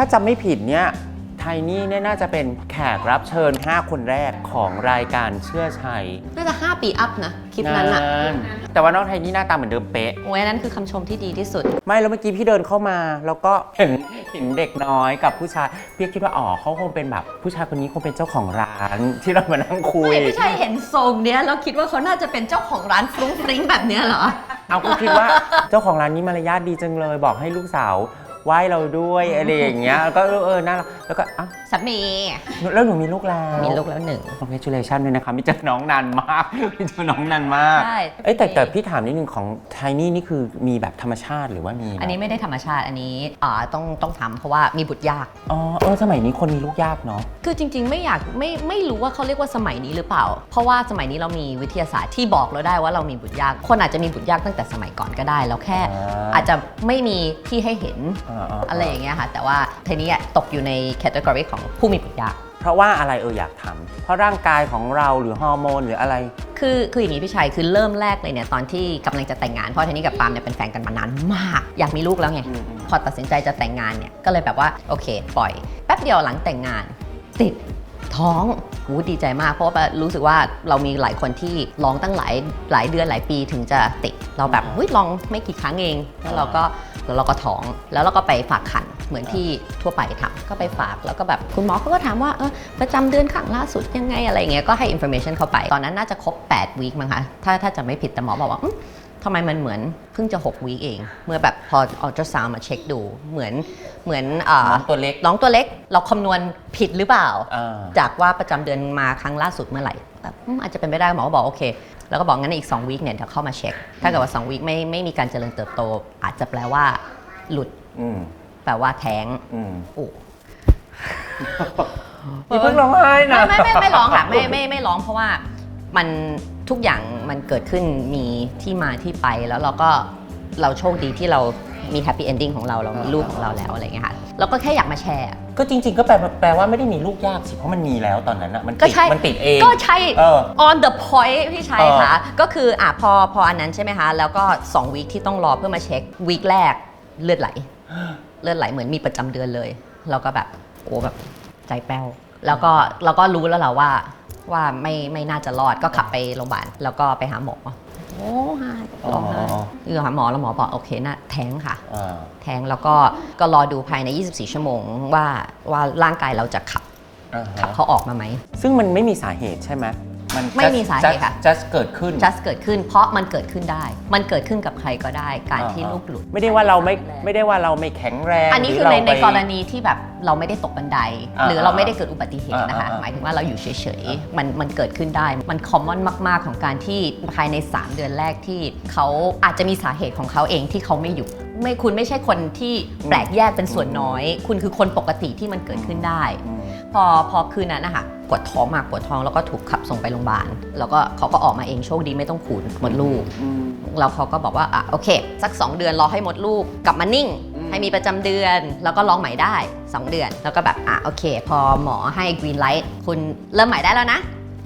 ถ้าจำไม่ผิดเนี่ยไทนี่เนี่ยน่าจะเป็นแขกรับเชิญ 5 คนแรกของรายการเชื่อชัยน่าจะ 5 ปีอัพนะคลิปนั้นอะนแต่ว่าน้องไทนี่หน้าตาเหมือนเดิมเป๊ะ โอ้ยอันนั้นคือคำชมที่ดีที่สุด ไม่แล้วเมื่อกี้พี่เดินเข้ามา แล้วก็เห็นเห็นเด็กน้อยกับผู้ชายพี่คิดว่าอ๋อเขาคงเป็นแบบผู้ชายคนนี้คงเป็นเจ้าของร้านที่เรามานั่งคุย ไม่ใช่เห็นทรงเนี้ย แล้วคิดว่าเขาน่าจะเป็นเจ้าของร้านฟรุ้งฟริ้งแบบเนี้ยเหรอ เอาก็คิดว่าเจ้าของร้านนี้มารยาทดีจังเลย บอกให้ลูกสาว ไหว้เราด้วยอะไรอย่างเงี้ยแล้วก็เออเออน่ารักแล้วก็อ้าวสามีแล้วหนูมีลูกแล้วมีลูกแล้วหนึ่ง congratulation ด้วยนะคะไม่เจอน้องนานมากไม่เจอน้องนานมากใช่ เอ้ยแต่แต่พี่ถามนิดนึงของไทนี่นี่คือมีแบบธรรมชาติหรือว่ามีแบบอันนี้ไม่ได้ธรรมชาติอันนี้อ่าต้องต้องทำเพราะว่ามีบุตรยาก อ๋อเออสมัยนี้คนมีลูกยากเนาะ คือจริง ๆ ไม่อยากไม่ไม่รู้ว่าเขาเรียกว่าสมัยนี้หรือเปล่า เพราะว่าสมัยนี้เรามีวิทยาศาสตร์ที่บอกเราได้ว่าเรามีบุตรยาก คนอาจจะมีบุตรยากตั้งแต่สมัยก่อนก็ได้ แล้วแค่ อ่า อาจจะไม่มีที่ให้เห็นอ่าๆอะไรอย่างเงี้ยค่ะ แต่ว่าเทนี้ตกอยู่ในแคตตากรีของผู้มีบุตรยากเพราะว่าอะไรเอออยากทำเพราะร่างกายของเราหรือฮอร์โมนหรืออะไร คือคืออย่างนี้พี่ชัยคือเริ่มแรกเลยเนี่ยตอนที่กำลังจะแต่งงานเพราะเทนี้กับปาล์มเนี่ยเป็นแฟนกันมานานมาก อยากมีลูกแล้วไงอืมอืมพอตัดสินใจจะแต่งงานเนี่ยก็เลยแบบว่าโอเค ปล่อย แป๊บเดียวหลังแต่งงานติด ท้องหูดีใจมาก เพราะว่ารู้สึกว่าเรามีหลายคนที่ลองตั้งหลายหลายเดือนหลายปีถึงจะติด เราแบบเฮ้ยลองไม่กี่ครั้งเองแล้วเราก็แล้วเราก็ท้องแล้วเราก็ไปฝากขันเหมือนที่ทั่วไปทำก็ไปฝากแล้วก็แบบคุณหมอเขาก็ถามว่าเออประจำเดือนครั้งล่าสุดยังไงอะไรเงี้ยก็ให้ information เข้าไป ตอนนั้นน่าจะครบ8วีคมั้งคะถ้าถ้าจะไม่ผิดแต่หมอบอกว่าอืม ทำไมมันเหมือนเพิ่งจะ6วีคเอง เมื่อแบบพออัลตราซาวมาเช็คดูเหมือนเหมือนอ่าน้องตัวเล็กน้องตัวเล็ก เราคำนวณผิดหรือเปล่าอ่า จากว่าประจำเดือนมาครั้งล่าสุดเมื่อไหร่แบบอืมอาจจะเป็นไปได้หมอก็บอกโอเค แล้วก็บอกงั้นอีก2วีคเนี่ยเดี๋ยวเข้ามาเช็ค ถ้าเกิดว่า2วีคไม่ไม่มีการเจริญเติบโต อาจจะแปลว่าหลุดอืมแปลว่าแท้งอืมโอ้อย่าเพิ่งร้องไห้นะไม่ไม่ไม่ไม่ร้องค่ะไม่ไม่ไม่ร้องเพราะว่ามัน ทุกอย่างมันเกิดขึ้นมีที่มาที่ไปแล้วเราก็เราโชคดีที่เรามีแฮปปี้เอนดิ้งของเราเรามีลูกของเราแล้วอะไรเงี้ยค่ะเราก็แค่อยากมาแชร์ ก็จริง ๆ ก็แปลว่าแปลว่าไม่ได้มีลูกยากสิ เพราะมันมีแล้วตอนนั้นอะมันก็ติดใช่ มันติดเอง ก็ใช่ เออ on the point พี่ชัยเออค่ะ ก็คืออะพอพออันนั้นใช่ไหมคะ แล้วก็2วีคที่ต้องรอเพื่อมาเช็ควีคแรกเลือดไหล เลือดไหลเหมือนมีประจำเดือนเลย เราก็แบบโอ้แบบใจแป้วแล้วก็เราก็รู้แล้วแหละว่า ว่าไม่ไม่น่าจะรอดก็ขับไปโรงพยาบาลแล้วก็ไปหาหมอโอ้หายร้องไห้อ๋อคือหาหมอแล้วหมอบอกโอเคน่ะแท้งค่ะอ่าแท้งแล้วก็ก็รอดูภายใน 24 ชั่วโมงว่าว่าร่างกายเราจะขับอ่าฮะขับเขาออกมาไหม ซึ่งมันไม่มีสาเหตุใช่ไหม มันไม่มีสาเหตุค่ะจะเกิดขึ้น just เกิดขึ้น เพราะมันเกิดขึ้นได้ มันเกิดขึ้นกับใครก็ได้ การที่อ่าฮะลูกหลุด ไม่ได้ว่าเราไม่ไม่ได้ว่าเราไม่แข็งแรงอันนี้หคือเราในในไปกรณีที่แบบเราไม่ได้ตกบันไดอ่าหรือเราไม่ได้เกิดอุบัติเหตุนะคะอ่าอ่าหมายถึงว่าเราอยู่เฉยๆ มันมันเกิดขึ้นได้ มันคอมมอนมากๆของการที่ภายใน 3 เดือนแรกที่เขาอาจจะมีสาเหตุของเขาเองที่เขาไม่อยู่ ไม่คุณไม่ใช่คนที่แปลกแยกเป็นส่วนน้อย คุณคือคนปกติที่มันเกิดขึ้นได้อืมพอพอคืนนั้นนะคะปวดท้องมากปวดท้องแล้วก็ถูกขับส่งไปโรงพยาบาลแล้วก็เขาก็ออกมาเองโชคดีไม่ต้องขูดมดลูกอืมแล้วเขาก็บอกว่าอะโอเค สัก 2 เดือนรอให้มดลูกกลับมานิ่งอืมให้มีประจำเดือนแล้วก็ลองใหม่ได้ 2 เดือน แล้วก็แบบอะโอเค พอหมอให้ green light คุณเริ่มใหม่ได้แล้วนะ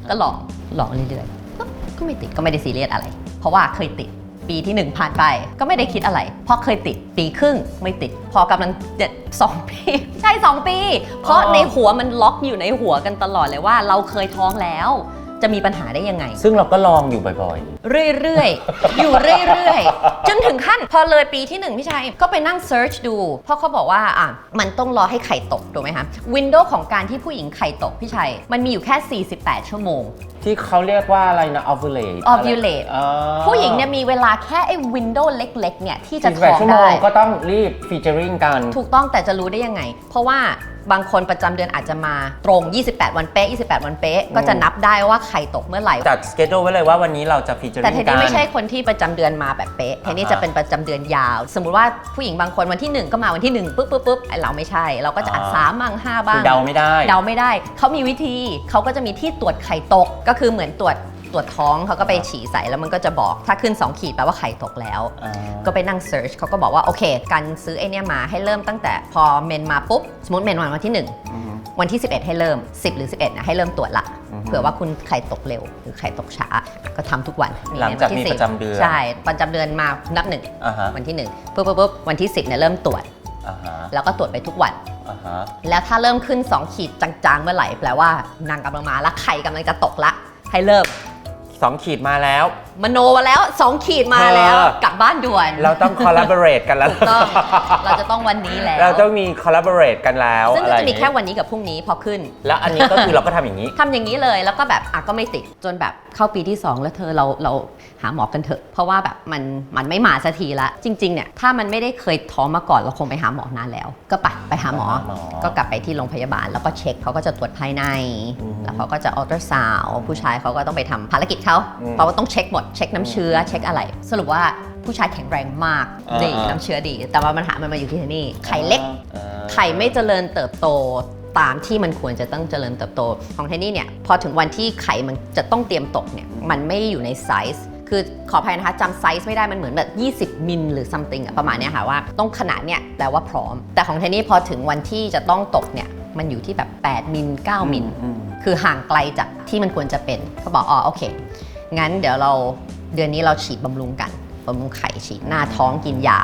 ก็ลองลองเรื่อยๆก็ก็ไม่ติดก็ไม่ได้ซีเรียสอะไร เพราะว่าเคยติด ปีที่ 1 ผ่านไป ก็ไม่ได้คิดอะไร เพราะเคยติดปีครึ่งไม่ติด พอกำลังเจ็ดสองปี ใช่ 2 ปี เพราะในหัวมันล็อกอยู่ในหัวกันตลอดเลยว่า เราเคยท้องแล้ว จะมีปัญหาได้ยังไง ซึ่งเราก็ลองอยู่บ่อย เรื่อยๆ อยู่เรื่อยๆ จนถึงขั้นพอเลยปีที่หนึ่งพี่ชัยก็ไปนั่งเซิร์ชดู เพราะเขาบอกว่าอะมันต้องรอให้ไข่ตกถูกไหมคะวินโดว์ของการที่ผู้หญิงไข่ตกพี่ชัยมันมีอยู่แค่ 48 ชั่วโมง ๆ ที่เขาเรียกว่าอะไรนะ ovulate อะไร ovulate อ่าผู้หญิงเนี่ยมีเวลาแค่ไอ้วินโดว์เล็ก ๆ เนี่ยที่จะท้อง48ชั่วโมได้ งก็ต้องรีบฟีเจอริงกัน ถูกต้องแต่จะรู้ได้ยังไง เพราะว่า บางคนประจำเดือนอาจจะมาตรง 28 วันเป๊ะ 28 วันเป๊ะ ก็จะนับได้ว่าไข่ตกเมื่อไหร่ จัดสเกจไว้เลยว่าวันนี้เราจะฟีเจอริงแต่กันเทนนี่ไม่ใช่คนที่ประจำเดือนมาแบบเป๊ะ เทนนี่อ่าฮะจะเป็นประจำเดือนยาว สมมุติว่าผู้หญิงบางคนวันที่ 1 ก็มาวันที่1ปุ๊บปุ๊บปุ๊บไอเราไม่ใช่ เราก็จะอัดอ่า สามบ้างห้าบ้าคืง อเดาไม่ได้ เดาไม่ได้ เขามีวิธี เขาก็จะมีที่ตรวจไข่ตก ก็คือเหมือนตรวจ ตรวจท้องเขาก็ไปฉี่ใส่แล้วมันก็จะบอกถ้าขึ้น 2 ขีดแปลว่าไข่ตกแล้ว อ่า ก็ไปนั่งเซิร์ชเขาก็บอกว่า โอเค การซื้อไอเนี้ยมาให้เริ่มตั้งแต่พอเมนมาปุ๊บ สมมติเมนวันวันที่1อืมวันที่ 11 ให้เริ่ม 10 หรือ 11นะให้เริ่มตรวจละอือฮึเผื่อว่าคุณไข่ตกเร็ว หรือไข่ตกช้า ก็ทำทุกวันหลังจากวันที่มีสิบประจำเดือน ใช่ประจำเดือนมานับหนึ่งอ่าฮะวันที่หนึ่งปุ๊บปุ๊บปุ๊บวันที่ 10เนี่ยเริ่มตรวจ อ่าฮะแล้วก็ตรวจไปทุกวัน อ่าฮะแล้วถ้าเริ่มขึ้น 2 ขีดจางๆเมื่อไหร่แปลว่านางกำลังมาแล้วไข่กำลังจะตกละ ให้เริ่ม สองขีดมาแล้วมโนมาแล้ว 2 ขีดมาแล้ว เออ กลับบ้านด่วนเราต้อง collaborate กันแล้วถูกต้อง เราจะต้องวันนี้แล้ว เราต้องมี collaborate กันแล้วซึ่งก็อไรจะมีอย่าแค่นี้วันนี้กับพรุ่งนี้พอขึ้น แล้วอันนี้ก็คือเราก็ทำอย่างนี้ ทำอย่างนี้เลยแล้วก็แบบอะก็ไม่ติดจนแบบเข้าปีที่ 2 แล้วเธอเราเราหาหมอกันเถอะ เพราะว่าแบบมันมันไม่มาสักทีละ จริง ๆ เนี่ย ถ้ามันไม่ได้เคยท้องมาก่อนเราคงไปหาหมอนานแล้ว ก็ไปไปหาหมอ ไปหาหมอก็กลับไปที่โรงพยาบาล แล้วก็เช็คเขาก็จะตรวจภายใน อืมแล้วเขาก็จะอัลตราซาวผู้ชายเขาก็ต้องไปทำภารกิจเขาอืม เพราะว่าต้องเช็คหมดเช็คน้ำเชื้อเช็คอะไร สรุปว่าผู้ชายแข็งแรงมากอ่าดีอ่า น้ำเชื้อดี แต่ว่าปัญหามันมาอยู่ที่นี่ไข่เล็ก อ่า ไข่ไม่เจริญเติบโตตามที่มันควรจะต้องเจริญเติบโต ของเทนนี่เนี่ยพอถึงวันที่ไข่มันจะต้องเตรียมตกเนี่ยมันไม่ได้อยู่ในไซส์คือขออภัยนะคะจำไซส์ไม่ได้มันเหมือนแบบ 20 มิลหรือ something อะประมาณเนี้ยค่ะว่าต้องขนาดเนี่ยแปลว่าพร้อม แต่ของเทนนี่พอถึงวันที่จะต้องตกเนี่ยมันอยู่ที่แบบ 8 มิล 9 มิลอืมคือห่างไกลจากที่มันควรจะเป็นเขาบอกอ๋อโอเค งั้นเดี๋ยวเราเดือนนี้เราฉีดบำรุงกันบำรุงไข่ฉีดหน้าท้องกินยา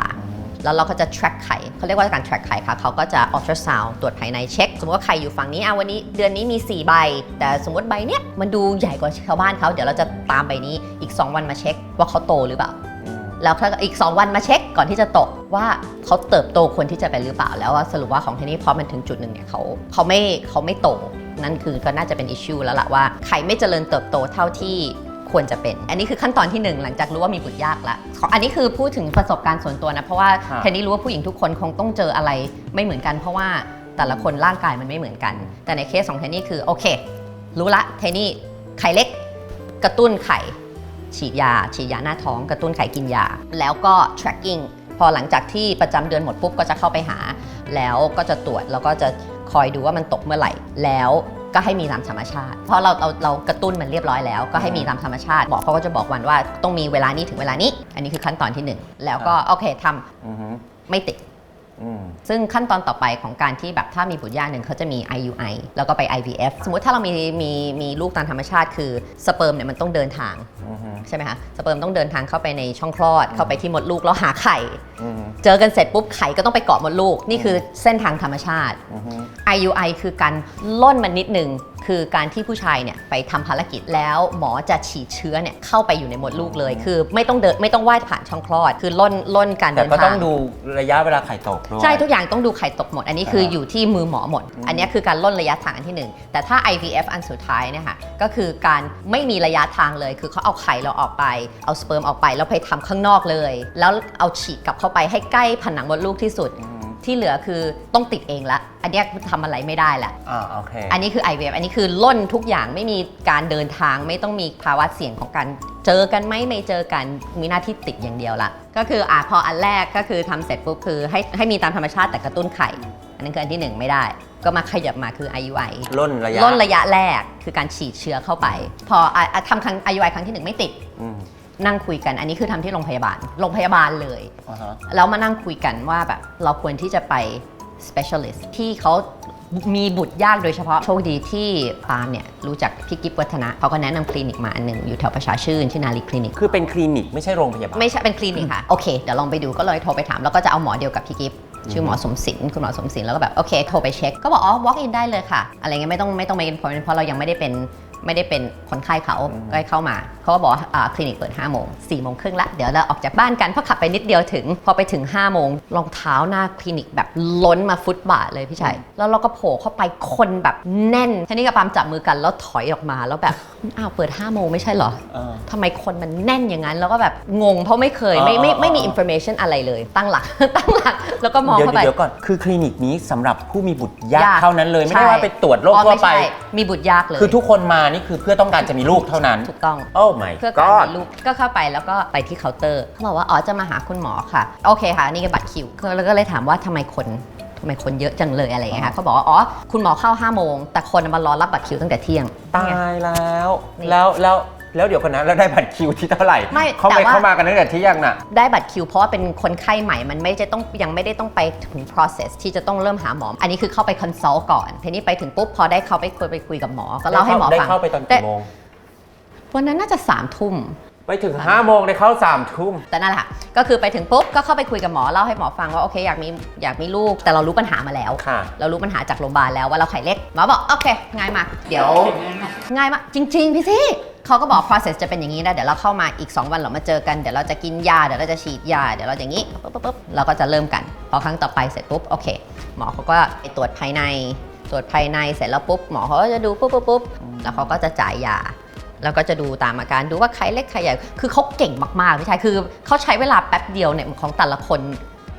แล้วเราก็จะ track ไข่เขาเรียกว่าการ track ไข่ค่ะเขาก็จะ ultrasound ตรวจภายในเช็ค สมมติว่าไข่อยู่ฝั่งนี้อะวันนี้เดือนนี้มี 4 ใบ แต่สมมติใบเนี้ยมันดูใหญ่กว่าชาวบ้านเขาเดี๋ยวเราจะตามใบนี้อีก 2 วันมาเช็คว่าเขาโตหรือเปล่าแล้วถ้าอีก 2 วันมาเช็คก่อนที่จะตกว่าเขาเติบโตควรที่จะเป็นหรือเปล่า แล้วสรุปว่าของเทนนี่พอมันถึงจุดหนึ่งเนี่ยเขาเขาไม่เขาไม่โตนั่นคือก็น่าจะเป็นอิชชูแล้วล่ะว่าไข่ไม่เจริญเติบโตเท่าที่ ควรจะเป็น อันนี้คือขั้นตอนที่หนึ่งหลังจากรู้ว่ามีบุตรยากละของอันนี้คือพูดถึงประสบการณ์ส่วนตัวนะ เพราะว่าครับเทนนี่รู้ว่าผู้หญิงทุกคนคงต้องเจออะไรไม่เหมือนกัน เพราะว่าแต่ละคนร่างกายมันไม่เหมือนกัน แต่ในเคสของเทนนี่คือโอเค รู้ละเทนนี่ไข่เล็กกระตุ้นไข่ ฉีดยา ฉีดยาหน้าท้อง กระตุ้นไข่กินยา แล้วก็ tracking พอหลังจากที่ประจำเดือนหมดปุ๊บก็จะเข้าไปหา แล้วก็จะตรวจแล้วก็จะคอยดูว่ามันตกเมื่อไหร่ แล้ว ก็ให้มีตามธรรมชาติ เพราะเราเราเรากระตุ้นมันเรียบร้อยแล้ว ก็ให้มีตามธรรมชาติหมอเขาก็จะบอกวันว่าต้องมีเวลานี้ถึงเวลานี้ อันนี้คือขั้นตอนที่หนึ่งแล้วก็โอเคทำอือฮึไม่ติด อืม ซึ่งขั้นตอนต่อไปของการที่แบบถ้ามีบุตรยากหนึ่งเขาจะมี IUI แล้วก็ไป IVF สมมุติถ้าเรามีมีมีลูกตามธรรมชาติคือสเปิร์มเนี่ยมันต้องเดินทาง อือฮึ ใช่ไหมคะสเปิร์มต้องเดินทางเข้าไปในช่องคลอดเข้าไปที่มดลูกแล้วหาไข่ อืม เจอกันเสร็จปุ๊บไข่ก็ต้องไปเกาะมดลูก นี่คือเส้นทางธรรมชาติ อือฮึ IUI คือการล่นมันนิดนึง คือการที่ผู้ชายเนี่ยไปทำภารกิจแล้วหมอจะฉีดเชื้อเนี่ยเข้าไปอยู่ในมดลูกเลย คือไม่ต้องเดินไม่ต้องว่ายผ่านช่องคลอด คือล่นล่นการแต่เดินก็ทางต้องดูระยะเวลาไข่ตกด้วย ใช่ทุกอย่างต้องดูไข่ตกหมด อันนี้คือครับอยู่ที่มือหมอหมดอืมอันนี้คือการล่นระยะทางอันที่หนึ่งแต่ถ้า IVF อันสุดท้ายเนี่ยค่ะก็คือการไม่มีระยะทางเลย คือเขาเอาไข่เราออกไป เอาสเปิร์มออกไปแล้วไปทำข้างนอกเลย แล้วเอาฉีดกลับเข้าไปให้ใกล้ผนังมดลูกที่สุดอืมที่เหลือคือต้องติดเองละ อันเนี้ยทำอะไรไม่ได้ละอ่าโอเค อันนี้คือ IVF อันนี้คือล่นทุกอย่างไม่มีการเดินทางไม่ต้องมีภาวะเสี่ยงของการเจอกันไหมไม่เจอกันมีหน้าที่ติดอย่างเดียวละก็คืออะพออันแรกก็คือทำเสร็จปุ๊บคือให้ให้มีตามธรรมชาติแต่กระตุ้นไข่ อันนั้นคืออันที่หนึ่งไม่ได้ ก็มาขยับมาคือ IUI ล่นระยะล่นระยะแรกคือการฉีดเชื้อเข้าไป พออะอะทำครั้ง IUI ครั้งที่หนึ่งไม่ติด อืมนั่งคุยกัน อันนี้คือทำที่โรงพยาบาล โรงพยาบาลเลย อ่าฮะ แล้วมานั่งคุยกันว่าแบบเราควรที่จะไป specialist ที่เขามีบุตรยากโดยเฉพาะ โชคดีที่ปาล์มเนี่ยรู้จักพี่กิฟวัฒนะเขาก็แนะนำคลินิกมาอันหนึ่งอยู่แถวประชาชื่นชื่อนาลีคลินิก คือเป็นคลินิกไม่ใช่โรงพยาบาล ไม่ใช่เป็นคลินิกค่ะ โอเค เดี๋ยวลองไปดูก็เลยโทรไปถาม แล้วก็จะเอาหมอเดียวกับพี่กิฟ ชื่อหมอสมศิลป์คุณหมอสมศิลป์แล้วก็แบบโอเคโทรไปเช็คก็บอกอ๋อ walk in ได้เลยค่ะ อะไรเงี้ยไม่ต้องไม่ต้อง make appointment เพราะเรายังไม่ได้เป็น ไม่ได้เป็นคนไข้เขาอืมก็ให้เข้ามา เขาก็บอกว่าอ่าคลินิกเปิด5โมง4โมงครึ่งละเดี๋ยวเราออกจากบ้านกันเพราะขับไปนิดเดียวถึง พอไปถึง5โมงรองเท้าหน้าคลินิกแบบล้นมาฟุตบาทเลยพี่ชัยแล้วเราก็โผล่เข้าไปคนแบบแน่นทีนี้กับปามจับมือกันแล้วถอยออกมาแล้วแบบอ้าวเปิด5โมงไม่ใช่เหรอ เออ ทำไมคนมันแน่นอย่างนั้น แล้วก็แบบงงเพราะไม่เคยไม่ไม่ไม่มีอินโฟเมชันอะไรเลย ตั้งหลัก ตั้งหลัก แล้วก็มองเดี๋ยวเข้าไป เดี๋ยวก่อนคือคลินิกนี้สำหรับผู้มีบุตรยากยากเท่านั้นเลย ไม่ได้ใช่ ว่าไปตรวจโรคอ๋อทั่วไม่ไป ใช่มีบุตรยากเลย คือทุกคนมานี่คือเพื่อต้องการจะมีลูกเท่านั้น ถูกต้อง โอ้ my เพื่อการ god มีลูกก็เข้าไปแล้วก็ไปที่เคาน์เตอร์เขาบอกว่าอ๋อจะมาหาคุณหมอค่ะ โอเคค่ะ นี่ก็บัตรคิวก็แล้วก็เลยถามว่าทำไมคนทำไมคนเยอะจังเลยอะไรอย่างเงี้ยค่ะเขาบอกว่าอ๋อคุณหมอเข้า5โมงแต่คนมารอรับบัตรคิวตั้งแต่เที่ยง ตายแล้ว นี่ แล้วแล้ว แล้วเดี๋ยวกันนะแล้วได้บัตรคิวที่เท่าไหร่ไม่เขาแต่ไปว่า เข้ามากันตั้งแต่เที่ยงน่ะ ได้บัตรคิวเพราะว่าเป็นคนไข้ใหม่ มันไม่จะต้องยังไม่ได้ต้องไปถึง process ที่จะต้องเริ่มหาหมอ อันนี้คือเข้าไป consult ก่อน ทีนี้ไปถึงปุ๊บพอได้เข้าไปคุยไปคุยกับหมอ ก็เล่าให้หมอได้ฟังเข้าไปตอนแต่กี่โมง วันนั้นน่าจะสามทุ่ม ไปถึง5้าโมงได้เข้า3ามทุ่ม แต่นั่นแหละค่ะก็คือไปถึงปุ๊บก็เข้าไปคุยกับหมอเล่าให้หมอฟังว่าโอเคอยากมีอยากมีลูกแต่เรารู้ปัญหามาแล้ว ค่ะ เรารู้ปัญหาจากโรงพยาบาลแล้วว่าเราไข่เล็กหมอบอกโอเคง่ายมากเดี๋ยว ง่ายมากจริง ๆ พี่ซี่ เขาก็บอก process จะเป็นอย่างนี้นะ เดี๋ยวเราเข้ามาอีก 2 วันเรามาเจอกัน เดี๋ยวเราจะกินยา เดี๋ยวเราจะฉีดยา เดี๋ยวเราอย่างนี้ปุ๊บปุ๊บปุ๊บเราก็จะเริ่มกัน พอครั้งต่อไปเสร็จปุ๊บ โอเค หมอเขาก็ไปตรวจภายใน ตรวจภายในเสร็จแล้วปุ๊บ หมอเขาก็จะดูปุ๊บปุ๊บปุ๊บแล้วเขาก็จะจ่ายยา แล้วก็จะดูตามอาการ ดูว่าใครเล็กใครใหญ่ คือเขาเก่งมากๆพี่ชาย คือเขาใช้เวลาแป๊บเดียวเนี่ยของแต่ละคน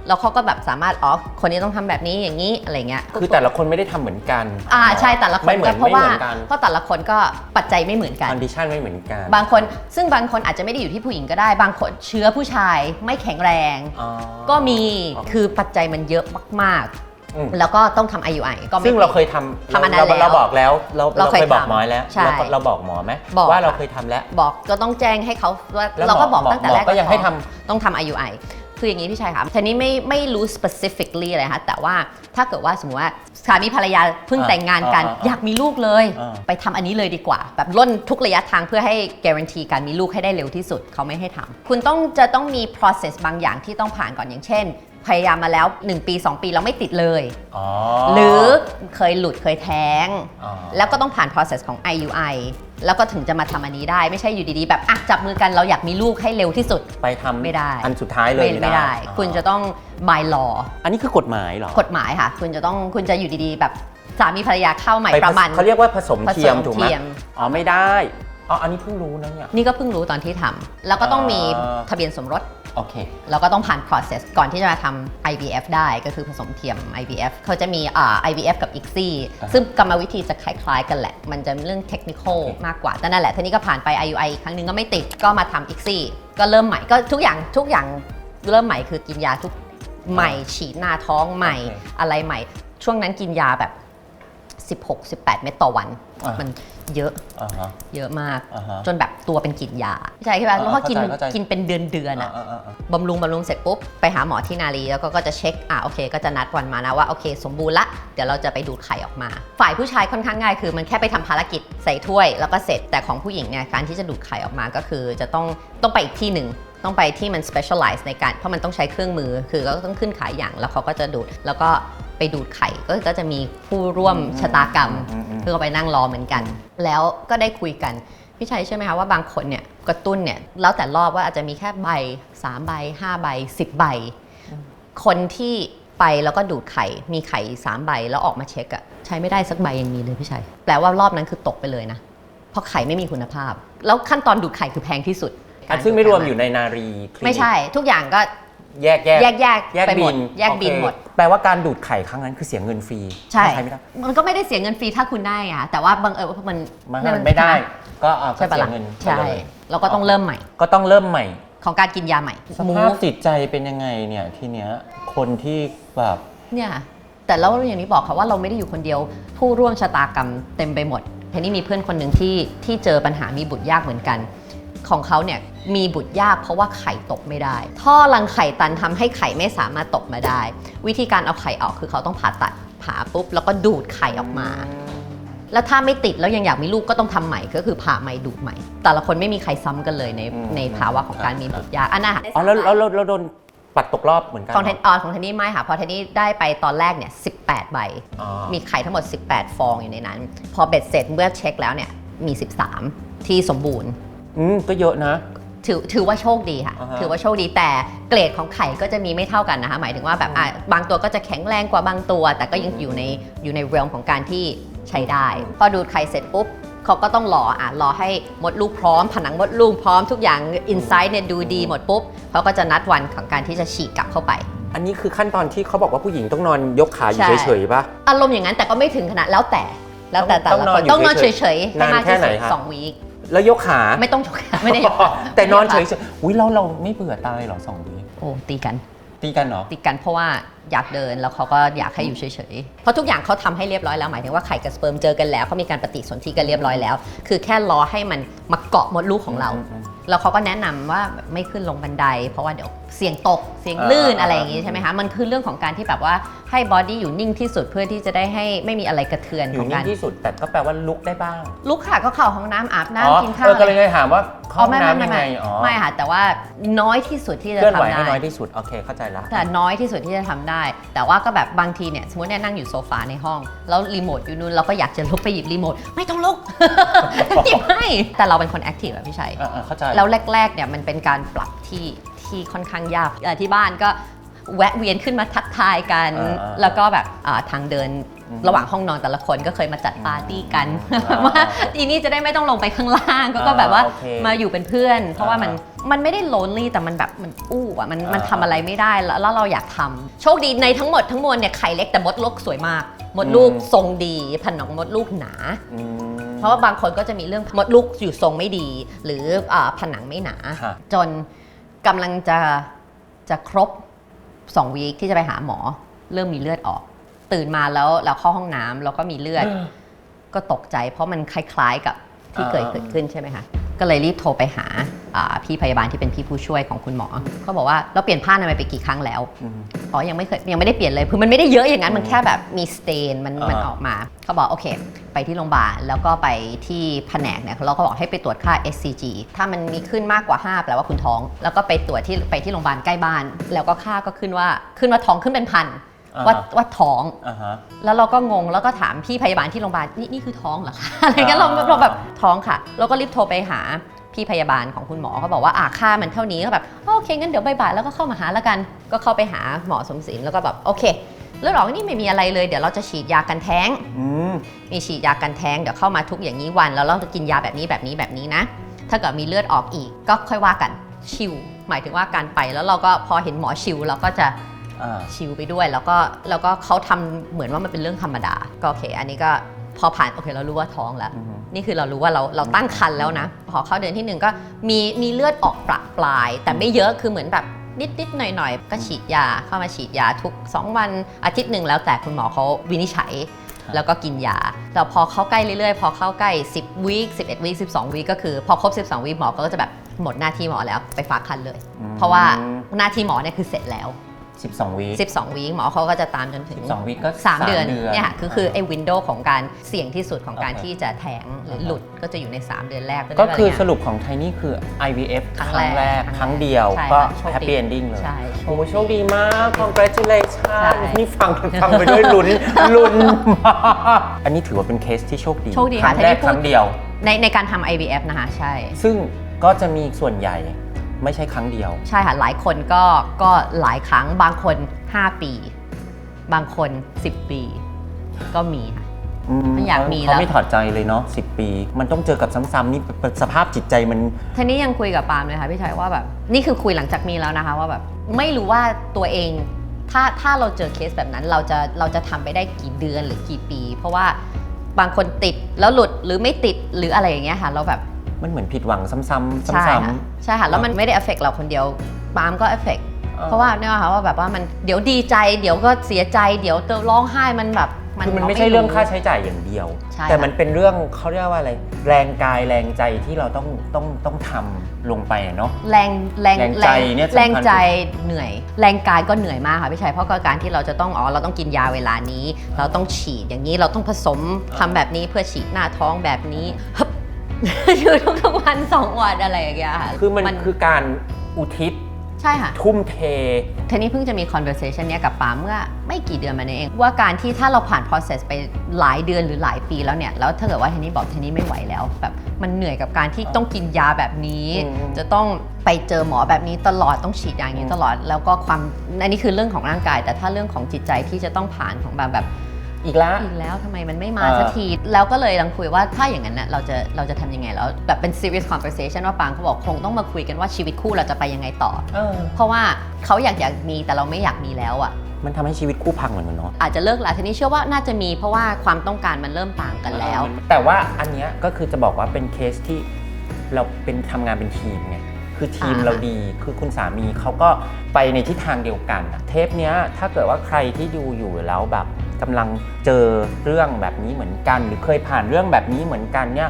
แล้วเขาก็แบบสามารถอ๋อคนนี้ต้องทำแบบนี้อย่างนี้อะไรเงี้ยคือแต่ละคนไม่ได้ทำเหมือนกันอ่าใช่แต่ละคนไม่เหมือนก็เพราะว่าไม่เหมือนกันเพราะแต่ละคนก็ปัจจัยไม่เหมือนกันคอนดิชันไม่เหมือนกัน บางคนซึ่งบางคนอาจจะไม่ได้อยู่ที่ผู้หญิงก็ได้ บางคนเชื้อผู้ชายไม่แข็งแรงอ๋อก็มีอ๋อคือปัจจัยมันเยอะมากอืมๆแล้วก็ต้องทำ IUI ก็ไม่ซึ่งเราเคยทำทำอันนั้นเราแล้วเราบอกแล้วเราเราเราเคยเคยบอกทำหมอแล้วใช่เราก็เราบอกหมอไหมบอกว่าเราค่ะเคยทำแล้วบอกก็ต้องแจ้งให้เขาว่าแล้วเราก็หมอบอกตั้งแต่หมอแรกก็ยังให้ว่าทำต้องทำ IUI คืออย่างนี้พี่ชายค่ะทีนี้ไม่ไม่รู้ specifically เลยค่ะแต่ว่าถ้าเกิดว่าสมมติว่าสามีภรรยาเพิ่งอ่าแต่งงานกัน อ่าอ่าอยากมีลูกเลย อ่า ไปทำอันนี้เลยดีกว่า แบบล่นทุกระยะทางเพื่อให้ guarantee การมีลูกให้ได้เร็วที่สุดเขาไม่ให้ทำคุณต้องจะต้องมี process บางอย่างที่ต้องผ่านก่อนอย่างเช่น พยายามมาแล้ว 1 ปี 2 ปีเราไม่ติดเลย อ๋อหรือเคยหลุดเคยแท้ง อ๋อแล้วก็ต้องผ่าน process ของ IUI แล้วก็ถึงจะมาทำอันนี้ได้ไม่ใช่อยู่ดีๆ แบบอะจับมือกันเราอยากมีลูกให้เร็วที่สุด ไปทำไม่ได้ อันสุดท้ายเลยไม่ได้อ๋อคุณจะต้อง by law อันนี้คือกฎหมายเหรอกฎหมายค่ะ คุณจะต้องคุณจะอยู่ดีๆ แบบสามีภรรยาเข้าใหม่ไปประมาณเขาเรียกว่าผสมผสมเทียมถูกไหมเทียมอ๋อไม่ได้ อ๋ออันนี้เพิ่งรู้นะเนี่ย นี่ก็เพิ่งรู้ตอนที่ทำแล้วก็ต้องมีอ่า ทะเบียนสมรส โอเค แล้วก็ต้องผ่าน process ก่อนที่จะมาทำ IVF ได้ก็คือผสมเทียม IVF เขาจะมีอ่า IVF กับ ICSI อ่าฮะซึ่งกรรมวิธีจะคล้ายๆ กันแหละ มันจะเรื่องเทคนิคอลโอเคมากกว่า แต่นั่นแหละทีนี้ก็ผ่านไป IUI อีกครั้งหนึงก็ไม่ติด ก็มาทำ ICSI ก็เริ่มใหม่ ก็ทุกอย่างทุกอย่างเริ่มใหม่คือกินยาทุกใหม่ ฉีดหน้าท้องใหม่อะไรใหม่ ช่วงนั้นกินยาแบบ 16-18 เม็ดต่อวัน อ่ามั มัน เยอะอ่าฮะ เยอะมาก อ่าฮะจนแบบตัวเป็นกลิ่นยาใช่ใช่ไหมอ่าแล้วก็กินเข้าใจเข้าใจ กินเป็นเดือนเดือนๆอะอ่าอ่าอ่า บำรุงบำรุงเสร็จปุ๊บ ไปหาหมอที่นารีแล้วก็ก็จะเช็คอะโอเค ก็จะนัดวันมานะว่าโอเค สมบูรณ์ละเดี๋ยวเราจะไปดูดไข่ออกมา ฝ่ายผู้ชายค่อนข้างง่ายคือมันแค่ไปทำภารกิจใส่ถ้วย แล้วก็เสร็จแต่ของผู้หญิงเนี่ยการที่จะดูดไข่ออกมาก็คือจะต้องต้องไปอีกที่หนึ่งต้องไปที่มัน specialize ในการเพราะมันต้องใช้เครื่องมือ คือก็ต้องขึ้นขายอย่างแล้วเขาก็จะดูดแล้วก็ ไปดูดไข่ก็ก็จะมีผู้ร่วมชะตากรรมอืมอืมคือก็ไปนั่งรอเหมือนกัน แล้วก็ได้คุยกันพี่ชัยใช่ไหมคะว่าบางคนเนี่ยกระตุ้นเนี่ยแล้วแต่รอบว่าอาจจะมีแค่ใบ3ใบ5ใบ10ใบ คนที่ไปแล้วก็ดูดไข่มีไข่3ใบแล้วออกมาเช็คอะใช้ไม่ได้สักใบยังมีเลยพี่ชัยแปลว่ารอบนั้นคือตกไปเลยนะ เพราะไข่ไม่มีคุณภาพ แล้วขั้นตอนดูดไข่คือแพงที่สุดอันซึ่งไม่รวมอยู่ในนารีคลินิกไม่ใช่ ทุกอย่างก็ แยกแยกแยกแยกแยกไปหบิมดนแยกบินโอเคหมด แปลว่าการดูดไข่ครั้งนั้นคือเสียเงินฟรีใช่ใช้ไม่ได้มันก็ไม่ได้เสียเงินฟรีถ้าคุณได้อะแต่ว่าบังเอิญว่ามันมันไม่ได้ ก็เอาก็ใช่ปะเสียล่ะเงินใช่ไปเลยเราก็ต้องเริ่มใหม่ก็ต้องเริ่มใหม่ ของการกินยาใหม่สภาพจิตใจเป็นยังไงเนี่ยทีเนี้ยคนที่แบบเนี่ยแต่แล้วอย่างที่บอกค่ะว่าเราไม่ได้อยู่คนเดียว ผู้ร่วมชะตากรรมเต็มไปหมดทีนี้มีเพื่อนคนหนึ่งที่ที่เจอปัญหามีบุตรยากเหมือนกัน ของเขาเนี่ยมีบุตรยากเพราะว่าไข่ตกไม่ได้ ท่อรังไข่ตันทำให้ไข่ไม่สามารถตกมาได้ วิธีการเอาไข่ออกคือเขาต้องผ่าตัดผ่าปุ๊บแล้วก็ดูดไข่ออกมา แล้วถ้าไม่ติดแล้วยังอยากมีลูกก็ต้องทำใหม่ก็คือผ่าใหม่ดูดใหม่ แต่ละคนไม่มีใครซ้ำกันเลยในอืมในภาวะของการมีบุตรยากอันนั้นค่ะอ๋อแล้วแล้วแล้วแล้วโดนปัดตกรอบเหมือนกันของเทนเหรอออของเทนนี่ไม่ค่ะเพอเทนนี่ได้ไปตอนแรกเนี่ย18 ใบอ๋อมีไข่ทั้งหมด 18 ฟองอยู่ในนั้น พอเบ็ดเสร็จเมื่อเช็คแล้วเนี่ยมี 13 ที่สมบูรณ์ อืมก็เยอะนะ ถือถือว่าโชคดีค่ะ อ่าฮะถือว่าโชคดีแต่เกรดของไข่ก็จะมีไม่เท่ากันนะคะหมายถึงว่าแบบอะบางตัวก็จะแข็งแรงกว่าบางตัว แต่ก็ยังอยู่ในอยู่ในเรียลของการที่ใช้ได้ พอดูดไข่เสร็จปุ๊บเขาก็ต้องรออะรอให้มดลูกพร้อม ผนังมดลูกพร้อมทุกอย่างอินไซด์เนี่ยดูดีหมดปุ๊บเขาก็จะนัดวันของการที่จะฉีกกลับเข้าไป อันนี้คือขั้นตอนที่เขาบอกว่าผู้หญิงต้องนอนยกขาอยู่ใช่ เฉยๆป่ะอารมณ์อย่างนั้นแต่ก็ไม่ถึงขนาดแล้วแต่ แล้วแต่แต่ต้องละนคอนนอยู่ต้องนอนเฉเฉยยๆๆให้มากที่นานแค่ไหนสุดคะสองวีค แล้วยกขา ไม่ต้องไม่ได้ยกแต่นอนเฉไม่ยได้ยกๆอุ้ยเราเราไม่เบื่อตายเหรอสองวีโอ้ตีกัน ตีกันเหรอตีกันเพราะว่าอยากเดินแล้วเขาก็อยากให้อยู่เฉยๆ เพราะทุกอย่างเขาทำให้เรียบร้อยแล้วหมายถึงว่าไข่กับสเปิร์มเจอกันแล้วเขามีการปฏิสนธิกันเรียบร้อยแล้ว คือแค่รอให้มันมาเกาะมดลูกของเรา อืมอืม แล้วเขาก็แนะนำว่าไม่ขึ้นลงบันได เพราะว่าเดี๋ยวเสี่ยงตกเสี่ยงลื่นอ่าอะไรอย่างงี้ใช่ไหมคะมันคือเรื่องของการที่แบบว่าให้บอดี้อยู่นิ่งที่สุดเพื่อที่จะได้ให้ไม่มีอะไรกระเทือนอขยู่องนิ่การงที่สุดแต่ก็แปลว่าลุกได้บ้าง ลุกค่ะก็เข้าห้องน้ำอาบอ๋อน้ำกินข้าวเออก็เลยอะไรถามว่าเข้าห้องไม่น้ำไม่ยังไงไม่อ๋อไม่ค่ะ แต่ว่าน้อยที่สุดที่จะเคลื่อนไหวทำให้ได้ น้อยที่สุดโอเคเข้าใจละ แต่น้อยที่สุดที่จะทำได้ แต่ว่าก็แบบบางทีเนี่ยสมมติเนี่ยนั่งอยู่โซฟาในห้อง แล้วรีโมทอยู่นู่นเราก็อยากจะลุกไปหยิบรีโมทไม่ต้องลุก หยิบให้ แต่เราเป็นคนแอคทีฟแบบพี่ชัย เออเออเข้าใจแล้วแรกๆเนี่ยมันเป็นการปรับที่ที่ค่อนข้างยากเอ่อที่บ้านก็แวะเวียนขึ้นมาทักทายกันอ่าอ่าแล้วก็แบบอ่าทางเดินอืมระหว่างห้องนอนแต่ละคนก็เคยมาจัดปาร์ตี้กันอ่าว่าทีนี้จะได้ไม่ต้องลงไปข้างล่างก็ก็แบบว่าโอเคมาอยู่เป็นเพื่อน เพราะว่ามันอ่มันไม่ได้โลนลี่แต่มันแบบมันอู้อะมันมันอ่าทำอะไรไม่ได้แล้วแล้วเราอยากทำโชคดีในทั้งหมดทั้งมวลเนี่ยไข่เล็กแต่มดลูกสวยมาก มดลูกอืมทรงดีผนังมดลูกหนาอืม เพราะว่าบางคนก็จะมีเรื่องมดลูกอยู่ทรงไม่ดี หรืออาผนังไม่หนาค่ะจนกำลังจะจะครบ2วีคที่จะไปหาหมอ เริ่มมีเลือดออก ตื่นมาแล้วเราเข้าห้องน้ำแล้วก็มีเลือด ก็ตกใจเพราะมันคล้ายๆกับที่เคยอ่าเกิดขึ้นใช่ไหมคะ ก็เลยรีบโทรไปหาอ่าพี่พยาบาลที่เป็นพี่ผู้ช่วยของคุณหมอเขาบอกว่าเราเปลี่ยนผ้าอนามัยไปกี่ครั้งแล้วอืมอ๋อยังไม่เคยยังไม่ได้เปลี่ยนเลยคือมันไม่ได้เยอะอย่างนั้นมันแค่แบบมีสเตนมันอ่ามัมันออกมาเขาบอกโอเค ไปที่โรงพยาบาลแล้วก็ไปที่แผนกเนี่ยเราก็บอกให้ไปตรวจค่า SCG ถ้ามันมีขึ้นมากกว่า 5 แปลว่าคุณท้อง แล้วก็ไปตรวจที่ไปที่โรงพยาบาลใกล้บ้าน แล้วก็ค่าก็ขึ้นว่าขึ้นว่าท้องขึ้นเป็นพัน อ่าว่าว่าท้อง อ่าฮะ แล้วเราก็งงแล้วก็ถามพี่พยาบาลที่โรงพยาบาลนี่นี่คือท้องเหรอคะ อะไรเงี้ยเราเราแบบท้องค่ะ เราก็รีบโทรไปหาพี่พยาบาลของคุณหมอเขาบอกว่าอ่าค่ามันเท่านี้ก็แบบโอเคงั้นเดี๋ยวบ่ายๆแล้วก็เข้ามาหาแล้วกัน ก็เข้าไปหาหมอสมศิลป์แล้วก็แบบโอเคเลือดออกนี่ไม่มีอะไรเลยเดี๋ยวเราจะฉีดยากันแท้ง อืม มีฉีดยากันแท้งเดี๋ยวเข้ามาทุกอย่างนี้วัน แล้วเราจะกินยาแบบนี้แบบนี้แบบนี้นะ ถ้าเกิดมีเลือดออกอีกก็ค่อยว่ากันชิลหมายถึงว่าการไปแล้วเราก็พอเห็นหมอชิลเราก็จะอ่า ชิลไปด้วย แล้วก็แล้วก็เขาทำเหมือนว่ามันเป็นเรื่องธรรมดา ก็โอเค อันนี้ก็พอผ่านโอเคเรารู้ว่าท้องแล้วอืมนี่คือเรารู้ว่าเราเราตั้งครรภ์แล้วนะ พอเข้าเดือนที่หนึ่งก็มีมีเลือดออกประปราย แต่ไม่เยอะคือเหมือนแบบนิดนิดๆหน่อยหน่อยๆก็ฉีดยาเข้ามาฉีดยาทุก 2 วันอาทิตย์หนึ่งแล้วแต่คุณหมอเขาวินิจฉัยครับแล้วก็กินยาแต่พอเข้าใกล้เรื่อยๆ พอเข้าใกล้ 10วีค11วีค12วีคก็คือ พอครบ 12วีคหมอก็จะแบบหมดหน้าที่หมอแล้วไปฝากคันเลยอืมเพราะว่าหน้าที่หมอเนี่ยคือเสร็จแล้ว 12 วีค 12 วีคหมอเขาก็จะตามจนถึง 12 วีคก็3เดือนเดือนเนี่ยค่ะคือคือไอ้วินโดว์ของการเสี่ยงที่สุดของการโอเคที่จะแท้งหรือหลุดก็จะอยู่ใน 3 เดือนแรกก็คือได้สรุปของไทนี่คือ IVF คครั้รั้งงแรแรกกครั้งเดียวใช่ก็ ค่ะโชคดี happy ending เลย ใช่โอ้โชคดีมาก congratulations ใช่นี่ฟังฟังไปด้วยลุ้นลุ้นมากอันนี้ถือว่าเป็นเคสที่โชคดีโชคดีครั้ค่ะงแรกที่พูด ครั้งเดียว ในในการทำ IVF นะคะใช่ ซึ่งก็จะมีส่วนใหญ่ ไม่ใช่ครั้งเดียว ใช่ค่ะ หลายคนก็ก็หลายครั้งบางคน 5 ปี บางคน 10 ปี ก็มีค่ะ ไม่อยากมีเขาแล้วไม่ถอดใจเลยเนาะ10ปี มันต้องเจอกับซ้ำๆนี่สภาพจิตใจมันทีนี้ยังคุยกับปาล์มเลยค่ะพี่ชัยว่าแบบนี่คือคุยหลังจากมีแล้วนะคะว่าแบบไม่รู้ว่าตัวเองถ้าถ้าเราเจอเคสแบบนั้นเราจะเราจะทำไปได้กี่เดือนหรือกี่ปี เพราะว่าบางคนติดแล้วหลุดหรือไม่ติดหรืออะไรอย่างเงี้ยค่ะ เราแบบ มันเหมือนผิดหวังซ้ำๆซ้ใช่ำค่ะใช่ค่ะ แล้วมันไม่ได้เอฟเฟกเราคนเดียวปาล์มก็เอฟเฟกๆเพราะว่าเนี่ยค่ะว่าแบบว่ามันเดี๋ยวดีใจ เดี๋ยวก็เสียใจ เดี๋ยวจะร้องไห้มันแบบคือมันไม่ใช่เรื่องค่าใช้จ่ายอย่างเดียว ใช่แต่ค่ะมันเป็นเรื่องเขาเรียกว่าอะไร แรงกายแรงใจที่เราต้องต้องต้องทำลงไปอะเนาะ แรงแรงแรงใจเนี่ยสำคัญ แรงใจเหนื่อย แรงกายก็เหนื่อยมากค่ะพี่ชัยเพราะก็การที่เราจะต้องอ๋อเราต้องกินยาเวลานี้ เราต้องฉีดอย่างนี้เราต้องผสมทำแบบนี้เพื่อฉีดหน้าท้องแบบนี้ฮึบ อยู่ทุกๆวันสองวันอะไรอย่างเงี้ยค่ะคือมันคือการอุทิศใช่ค่ะ ทุ่มเททีนี้เพิ่งจะมี conversation เนี้ยกับปาเมื่อไม่กี่เดือนมานี้เอง ว่าการที่ถ้าเราผ่าน process ไปหลายเดือนหรือหลายปีแล้วเนี่ย แล้วถ้าเกิดว่าเทนนี่บอกเทนนี่ไม่ไหวแล้วแบบมันเหนื่อยกับการที่ต้องกินยาแบบนี้อืมจะต้องไปเจอหมอแบบนี้ตลอดต้องฉีดยาอย่างนี้ตลอด แล้วก็ความอันนี้คือเรื่องของร่างกาย แต่ถ้าเรื่องของจิตใจที่จะต้องผ่านของแบบแบบ อีกแล้ว อีกแล้วทำไมมันไม่มาเออ สักที แล้วก็เลยลังคุยว่าถ้าอย่างนั้นน่ะเราจะเราจะทำยังไงแล้วแบบเป็น serious conversation ว่าปางเขาบอกคงต้องมาคุยกันว่าชีวิตคู่เราจะไปยังไงต่อ เออ เพราะว่าเขาอยากอยากมีแต่เราไม่อยากมีแล้วอะ มันทำให้ชีวิตคู่พังเหมือนกันเนาะอาจจะเลิกแล้วทีนี้เชื่อว่าน่าจะมีเพราะว่าความต้องการมันเริ่มต่างกันแล้ว แต่ว่าอันเนี้ยก็คือจะบอกว่าเป็นเคสที่เราเป็นทำงานเป็นทีมไงคือทีมอ่า เราดีคือคุณสามีเขาก็ไปในทิศทางเดียวกันอะเทปเนี้ยถ้าเกิดว่าใครที่ดูอยู่แล้วแบบ กำลังเจอเรื่องแบบนี้เหมือนกัน หรือเคยผ่านเรื่องแบบนี้เหมือนกันเนี่ย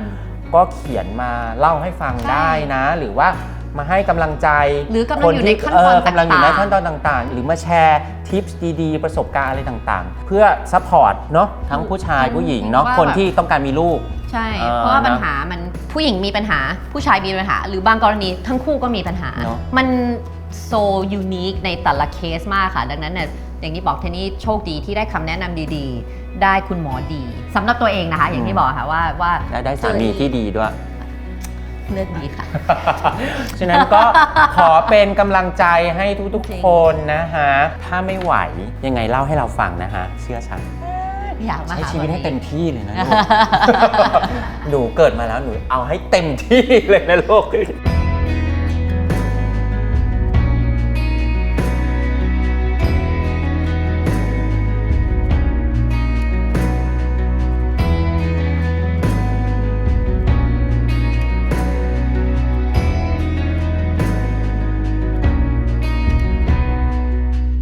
ก็เขียนมาเล่าให้ฟังใช่ได้นะ หรือว่ามาให้กำลังใจ หรือกำลังอยู่ในขั้นตอนเกำลังอยู่ในต่างๆขั้นตอนต่าง ๆ หรือมาแชร์ทิปส์ดีๆ ประสบการณ์อะไรต่างๆ เพื่อซัพพอร์ตเนาะทั้งผู้ชายผู้หญิงเนาะว่าคนแบบที่ต้องการมีลูก ใช่เออเพราะว่านะปัญหามันผู้หญิงมีปัญหา ผู้ชายมีปัญหา หรือบางกรณีทั้งคู่ก็มีปัญหาเนอะมันโซยูนิคในแต่ละเคสมากค่ะ ดังนั้นเนี่ย อย่างที่บอกเทนนี่โชคดีที่ได้คำแนะนำดีๆ ได้คุณหมอดีสำหรับตัวเองนะคะ อย่างที่บอกค่ะว่าว่าและได้สามีที่ดีด้วยเลือกดีค่ะ ฉะนั้นก็ขอเป็นกำลังใจให้ทุกจริงๆคนนะฮะถ้าไม่ไหวยังไงเล่าให้เราฟังนะฮะเชื่อฉันอยากมาใช้หาชีวิตให้นเต็มที่เลยนะลูก หนูเกิดมาแล้วหนูเอาให้เต็มที่เลยนะลูก